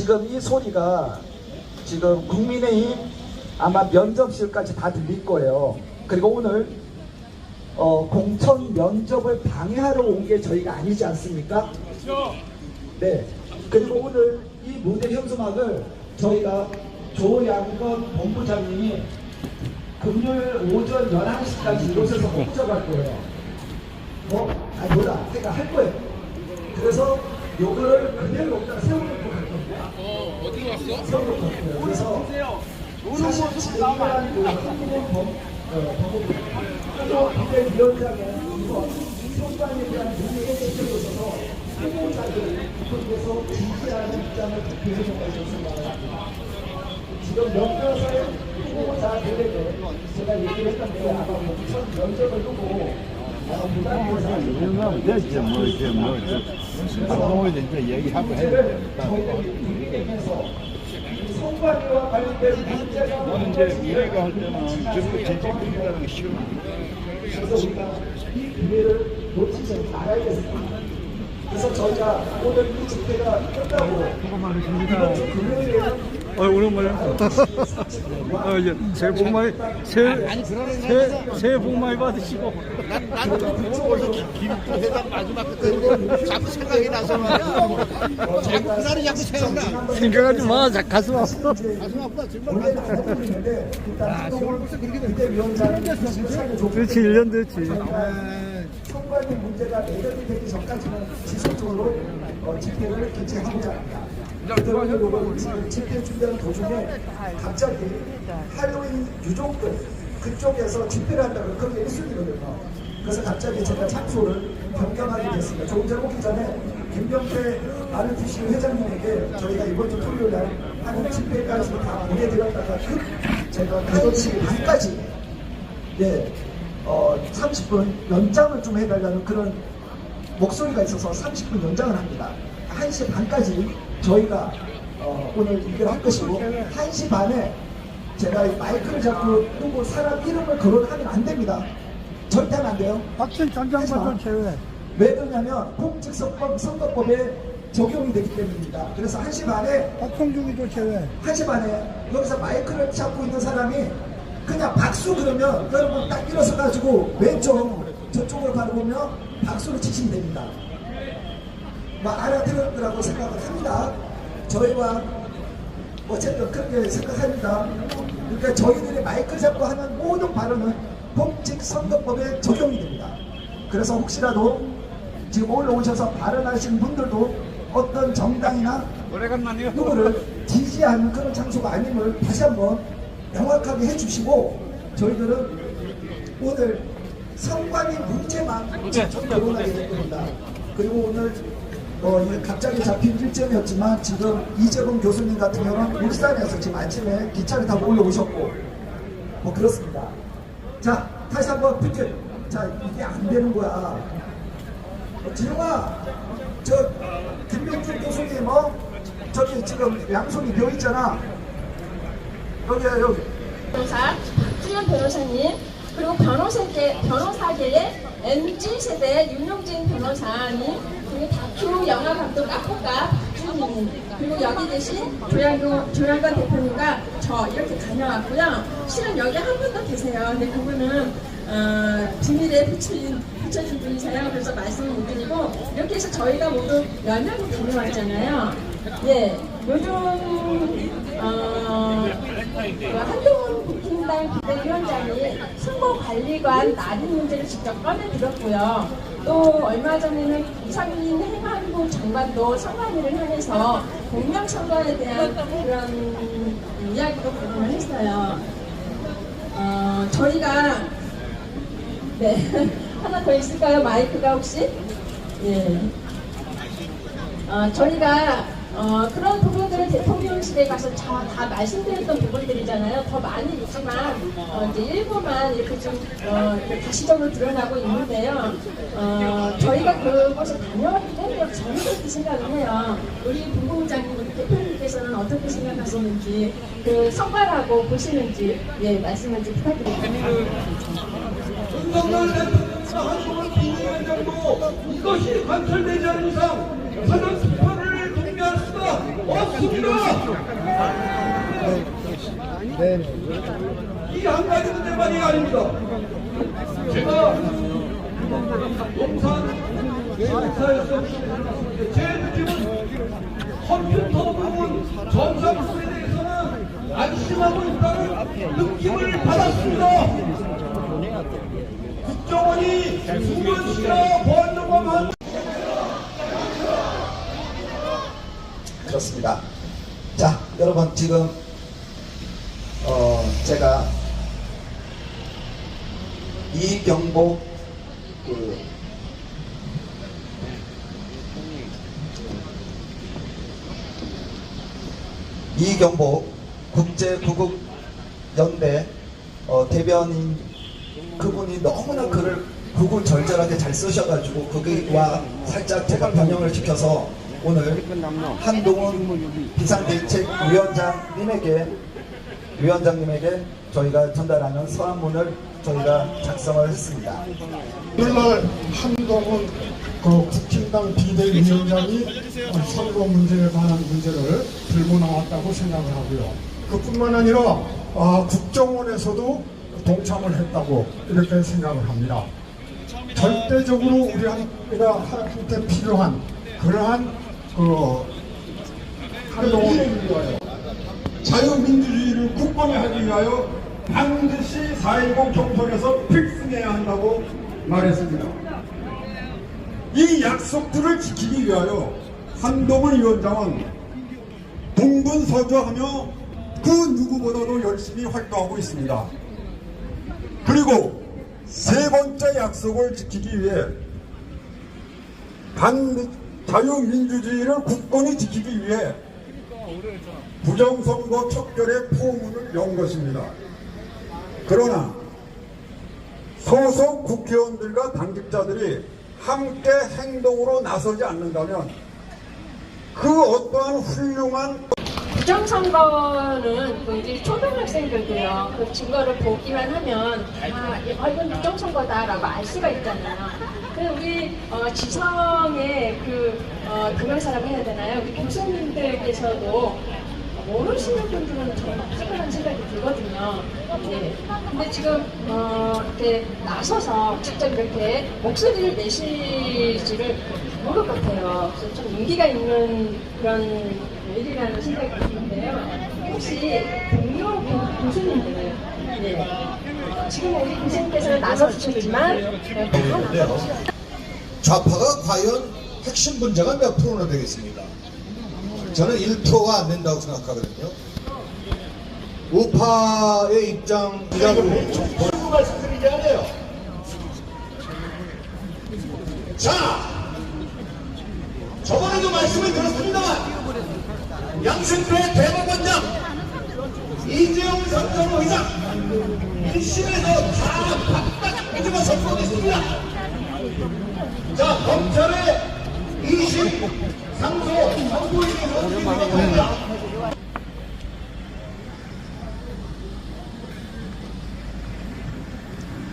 지금 이 소리가 지금 국민의힘 아마 면접실까지 다 들릴 거예요. 그리고 오늘 어, 공천 면접을 방해하러 온 게 저희가 아니지 않습니까? 네. 그리고 오늘 이 무대 현수막을 저희가 조양건 본부장님이 금요일 오전 11시까지 이곳에서 홈접할 거예요. 어? 아니 뭐다. 제가 할 거예요. 그래서 요거를 그대로 여기다 세워놓고. 어, 어디 갔어? 그래서 사실 지금 이러한 그 한국은 범, 어, 법무부 또 비대위원장의 이번 선관에 대한 문의에 지켜줘서 후보자들 이쪽에서 지지하는 입장을 대표해 생각합니다. 지금 연표사의 후보자들에게 제가 얘기를 했던데 아마 우선 면접을 부담해서 이러면 됐지 뭐 이제 뭐 방송을 이제 얘기하고 해야 되니까 저는 이제 우리가 할 때는 전부 재직금이라는 게 쉬운 그래서 우리가 이 기회를 놓치지 말아야겠습니다. 그래서 저희가 오늘 이 집회가 끝나고 이번 주 금요일에는 어, 오랜만에. 어, 이제 새해 복 많이, 새해, 새해, 새해 복 많이 받으시고. 나는 그거 김도 회장 마지막 때 자꾸 생각이 나서 말이야. 자꾸 그날이 자꾸 생각나. 생각하지 마. 자, 가슴 아파. 가슴 아파 정말 나가고 있는데 일단 한동훈 비대위원장이 사실 좋고 그렇지, 1년 됐지. 선관위 문제가 내년이 되기 전까지는 지속적으로 어, 집회를 개최하고자 합니다. 그러면 지금 집회 준비하는 도중에 갑자기 할로윈 유족들 그쪽에서 집회를 한다고 그게 1순위거든요. 그래서 갑자기 제가 장소를 변경하게 됐습니다. 조금 전에 오기 전에 김병태 RTC 회장님에게 저희가 이번 주 토요일 날 하는 집회까지 다 보내드렸다가 그 제가 5시 반까지 네, 어, 30분 연장을 좀 해달라는 그런 목소리가 있어서 30분 연장을 합니다. 1시 반까지 저희가 어, 오늘 이걸 할 것이고 1시 반에 제가 이 마이크를 잡고 누구 사람 이름을 거론하면 안 됩니다. 절대 안 돼요. 박진 전장반전 제외. 왜 그러냐면 공직선거법 선거법에 적용이 되기 때문입니다. 그래서 1시 반에 박성중이도 제외. 1시 반에 여기서 마이크를 잡고 있는 사람이 그냥 박수 그러면 여러분 딱 일어서 가지고 왼쪽 저쪽으로 바라보면 박수를 치시면 됩니다. 뭐 알아들을 거라고 생각을 합니다. 저희와 어쨌든 그렇게 생각합니다. 그러니까 저희들이 마이크 잡고 하는 모든 발언은 공직선거법에 적용이 됩니다. 그래서 혹시라도 지금 올라오셔서 발언하신 분들도 어떤 정당이나. 누구를 지지하는 그런 장소가 아님을 다시 한번 명확하게 해주시고 저희들은 오늘 선관위 문제만 좀 거론하게 될 겁니다. 그리고 오늘 어, 이게 갑자기 잡힌 일정이었지만 지금 이재범 교수님 같은 경우는 울산에서 지금 아침에 기차를 타고 올라오셨고 뭐 그렇습니다. 자 다시 한번 피켓 자 이게 안 되는 거야. 어, 지영아, 저 김병준 교수님 어 저기 지금 양손이 비어 있잖아. 여기야 여기. 변호사 박주현 변호사님 그리고 변호사계 변호사계의 MZ 세대 윤용진 변호사님 그리고 다큐 영화 감독 까포까 박준희님 그리고 여기 계신 조양근 조양건 대표님과 저 이렇게 다녀왔고요. 실은 여기 한 분 더 계세요. 근데 그분은 어, 비밀에 붙인 붙여진 분이세요. 그래서 말씀을 못 드리고 이렇게 해서 저희가 모두 10명이 다녀왔잖아요. 예, 요즘 어, 그 한동훈 국힘당 비대위원장이 선거관리관 날인 문제를 직접 꺼내들었고요. 또 얼마 전에는 이상민 행안부 장관도 선관위를 향해서 공명선거에 대한 그런 이야기도 거론을 했어요. 어, 저희가 네 하나 더 있을까요? 마이크가 혹시? 예. 어, 저희가 어, 그런 부분들을 대통령실에 가서 다, 다 말씀드렸던 부분들이잖아요. 더 많이 있지만 어, 이제 일부만 이렇게 좀 어, 가시적으로 드러나고 있는데요. 어, 저희가 그곳에 다녀왔기 때문에 저는 그렇게 생각을 해요. 우리 본부장님, 우리 대표님께서는 어떻게 생각하시는지 그 성과라고 보시는지 예 말씀을 좀 부탁드립니다. 한동훈 비대위원장도 이것이 관철되지 않은 이상 수가 없습니다. 이한 가지 문제만이 아닙니다. 제가 용산 사에서 제 느낌은 컴퓨터 부분 정상수에 대해서는 안심하고 있다는 느낌을 받았습니다. 국정원이 수건씨가 보안정감한 그렇습니다. 자, 여러분 지금 어 제가 이경복 그 이경복 국제구국연대 어, 대변인 그분이 너무나 글을 구구절절하게 잘 쓰셔가지고 그와 살짝 제가 변형을 시켜서 오늘 한동훈 비상대책위원장님에게 위원장님에게 저희가 전달하는 서한문을 저희가 작성을 했습니다. 오늘날 한동훈 그 국힘당 비대위원장이 선거 문제에 관한 문제를 들고 나왔다고 생각을 하고요. 그뿐만 아니라 아, 국정원에서도 동참을 했다고 이렇게 생각을 합니다. 절대적으로 우리가 한테 필요한 그러한 그 한동훈을 위하여 자유민주주의를 굳건하기 위하여 반드시 4.10 총선에서 필승해야 한다고 말했습니다. 이 약속들을 지키기 위하여 한동훈 위원장은 동분서주하며 그 누구보다도 열심히 활동하고 있습니다. 그리고 세 번째 약속을 지키기 위해 반 자유민주주의를 굳건히 지키기 위해 부정선거 척결의 포문을 연 것입니다. 그러나 소속 국회의원들과 당직자들이 함께 행동으로 나서지 않는다면 그 어떠한 훌륭한 부정선거는 그 이제 초등학생들도요 그 증거를 보기만 하면 아 이건 부정선거다라고 알 수가 있잖아요. 그 우리 어, 지성의 그 어, 그말사라고 해야 되나요? 우리 교수님들께서도 모르시는 분들은 정말 없을거라는 생각이 들거든요. 네. 근데 지금 어, 이렇게 나서서 직접 이렇게 목소리를 내시지를 모를 것 같아요. 그래서 좀 인기가 있는 그런 일이라는 생각이. 혹시 동료 교- 교수님들, 네. 어, 지금 우리 교수님께서는 나서주셨지만 네. 좌파가 과연 핵심 문제가 몇 프로나 되겠습니까? 저는 1%가 안 된다고 생각하거든요. 우파의 입장 이라고 무슨 말씀드리셔야 돼요. 자, 저번에도 말씀을 드렸습니다만, 양승표의 대법원장, 이재용 선거로 의장, 1심에서 다 박박 뒤집어 선포했습니다. 자, 검찰의 2심 상소, 대해서 어떻게 생각합니까?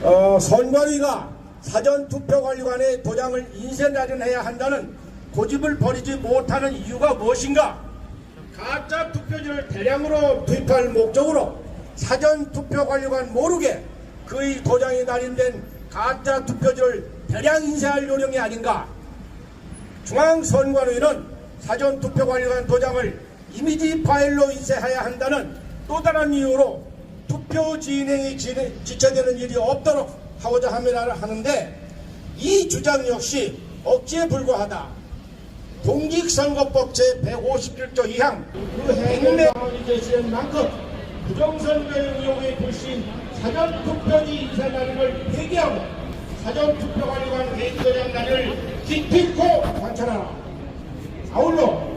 어, 선관위가 사전투표관리관의 도장을 인쇄라련해야 한다는 고집을 버리지 못하는 이유가 무엇인가? 가짜 투표지를 대량으로 투입할 목적으로 사전 투표관리관 모르게 그의 도장이 날인된 가짜 투표지를 대량 인쇄할 요령이 아닌가? 중앙선관위는 사전 투표관리관 도장을 이미지 파일로 인쇄해야 한다는 또 다른 이유로 투표 진행이 진행- 지체되는 일이 없도록 하고자 함이라 하는데 이 주장 역시 억지에 불과하다. 공직선거법 제157조 2항 그 행례원이 제시한 만큼 부정선거의 의혹에 불신 사전투표지 인쇄날을 폐기하고 사전투표관리관 개인도장날을 기필코 관찰하라. 아울러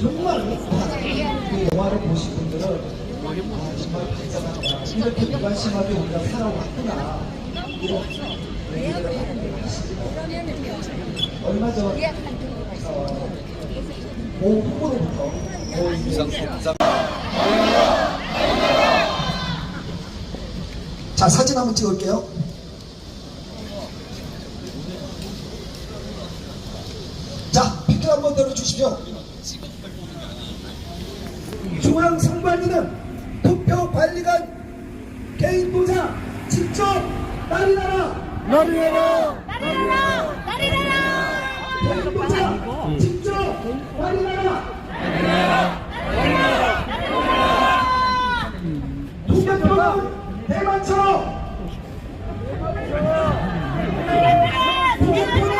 정말 그 영화를 보신 분들은 아, 정말 대단하다. 이렇게 무관심하게 우리가 살아왔구나. 이런 얘기를 얼마 전 어, 모 후보로부터 모자 사진 한번 찍을게요. 자 댓글 한번 들어주십시오. 중앙 선관위는 투표 관리관 개인 도장 직접 날인하라. 날인하라. 날인하라. 날인하라. 개인 도장 직접 날인하라. 투표권은 대만처럼 투표권은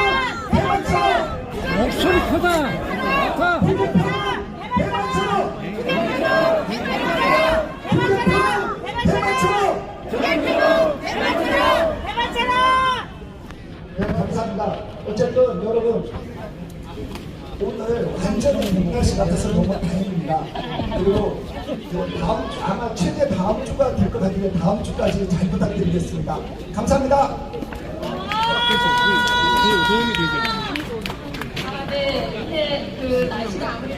대만처럼 목소리 크다. 아까 투표권은 대만처럼 투표권은 대만처럼 네, 감사합니다. 어쨌든 여러분 오늘 완전히 문날씨 같아서 너무 다행입니다. 그리고 그 다음 주 아마 최대 다음 주가 될 것 같은데 다음 주까지 잘 부탁드리겠습니다. 감사합니다. 네, 이제 그 날씨가 아무래도